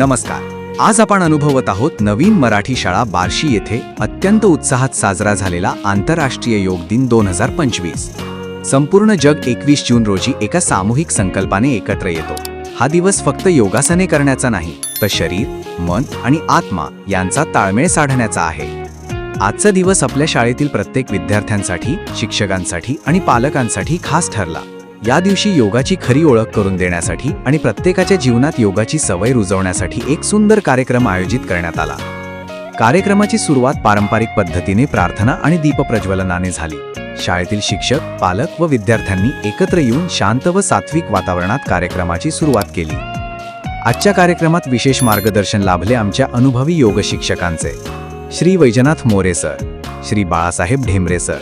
नमस्कार. आज आपण अनुभवत आहोत नवीन मराठी शाळा बार्शी येथे अत्यंत उत्साहात साजरा झालेला आंतरराष्ट्रीय योग दिन दोन हजार पंचवीस. संपूर्ण जग एकवीस जून रोजी एका सामूहिक संकल्पाने एकत्र येतो. हा दिवस फक्त योगासने करण्याचा नाही तर शरीर मन आणि आत्मा यांचा ताळमेळ साधण्याचा आहे. आजचा दिवस आपल्या शाळेतील प्रत्येक विद्यार्थ्यांसाठी शिक्षकांसाठी आणि पालकांसाठी खास ठरला. या दिवशी योगाची खरी ओळख करून देण्यासाठी आणि प्रत्येकाच्या जीवनात योगाची सवय रुजवण्यासाठी एक सुंदर कार्यक्रम आयोजित करण्यात आला. कार्यक्रमाची सुरुवात पारंपरिक पद्धतीने प्रार्थना आणि दीपप्रज्वलनाने झाली. शाळेतील शिक्षक पालक व विद्यार्थ्यांनी एकत्र येऊन शांत व सात्विक वातावरणात कार्यक्रमाची सुरुवात केली. आजच्या कार्यक्रमात विशेष मार्गदर्शन लाभले आमच्या अनुभवी योग शिक्षकांचे. Shri Vaijnath More sir Shri Balasaheb Dhemre sir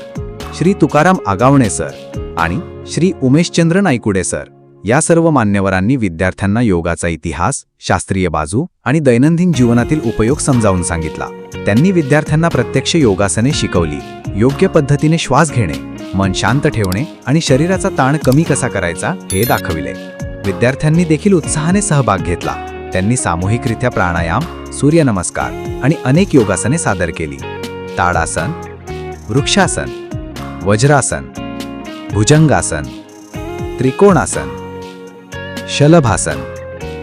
Shri Tukaram Agawane sir आणि श्री उमेशचंद्र नायकुडे सर. या सर्व मान्यवरांनी विद्यार्थ्यांना योगाचा इतिहास शास्त्रीय बाजू आणि दैनंदिन जीवनातील उपयोग समजावून सांगितला. त्यांनी विद्यार्थ्यांना प्रत्यक्ष योगासने शिकवली योग्य पद्धतीने श्वास घेणे मन शांत ठेवणे आणि शरीराचा ताण कमी कसा करायचा हे दाखविले. विद्यार्थ्यांनी देखील उत्साहाने सहभाग घेतला. त्यांनी सामूहिकरित्या प्राणायाम सूर्यनमस्कार आणि अनेक योगासने सादर केली. ताडासन वृक्षासन वज्रासन भुजंगासन त्रिकोणासन शलभासन.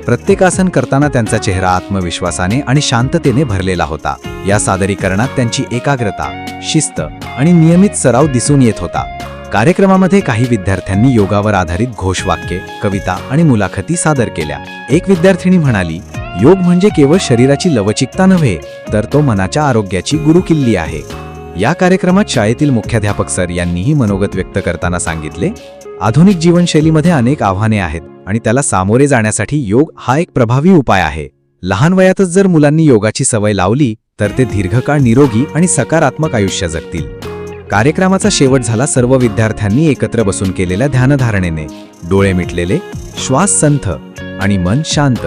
प्रत्येक आसन करताना त्यांचा चेहरा आत्मविश्वासाने आणि शांततेने भरलेला होता. या सादरीकरणात त्यांची एकाग्रता शिस्त आणि नियमित सराव दिसून येत होता. कार्यक्रमामध्ये काही विद्यार्थ्यांनी योगावर आधारित घोषवाक्ये कविता आणि मुलाखती सादर केल्या. एक विद्यार्थिनी म्हणाली योग म्हणजे केवळ शरीराची लवचिकता नव्हे तर तो मनाच्या आरोग्याची गुरुकिल्ली आहे. या कार्यक्रमात शाळेतील मुख्याध्यापक सर यांनीही मनोगत व्यक्त करताना सांगितले आधुनिक जीवनशैलीमध्ये अनेक आव्हाने आहेत आणि त्याला सामोरे जाण्यासाठी योग हा एक प्रभावी उपाय आहे. लहान वयातच जर मुलांनी योगाची सवय लावली तर ते दीर्घकाळ निरोगी आणि सकारात्मक आयुष्य जगतील. कार्यक्रमाचा शेवट झाला सर्व विद्यार्थ्यांनी एकत्र बसून केलेल्या ध्यानधारणेने. डोळे मिटलेले श्वास संथ आणि मन शांत.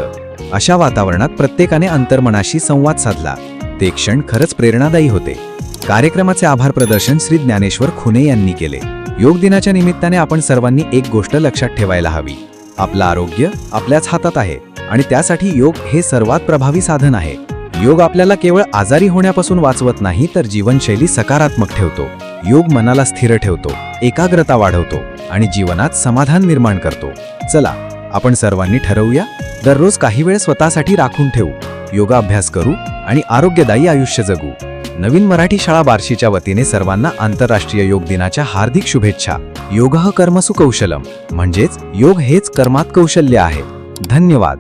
अशा वातावरणात प्रत्येकाने अंतर्मनाशी संवाद साधला. ते क्षण खरंच प्रेरणादायी होते. कार्यक्रमाचे आभार प्रदर्शन श्री ज्ञानेश्वर खुने यांनी केले. योग दिनाच्या निमित्ताने आपण सर्वांनी एक गोष्ट लक्षात ठेवायला हवी. आपलं आरोग्य आपल्याच हातात आहे आणि त्यासाठी योग हे सर्वात प्रभावी साधन आहे. योग आपल्याला केवळ आजारी होण्यापासून वाचवत नाही तर जीवनशैली सकारात्मक ठेवतो. योग मनाला स्थिर ठेवतो एकाग्रता वाढवतो आणि जीवनात समाधान निर्माण करतो. चला आपण सर्वांनी ठरवूया दररोज काही वेळ स्वतःसाठी राखून ठेवू. योगाभ्यास करू आणि आरोग्यदायी आयुष्य जगू. नवीन मराठी शाळा बार्शीच्या वतीने सर्वांना आंतरराष्ट्रीय योग दिनाच्या हार्दिक शुभेच्छा. योग कर्मसु कौशलम. म्हणजेच योग हेच कर्मात कौशल्य आहे. धन्यवाद.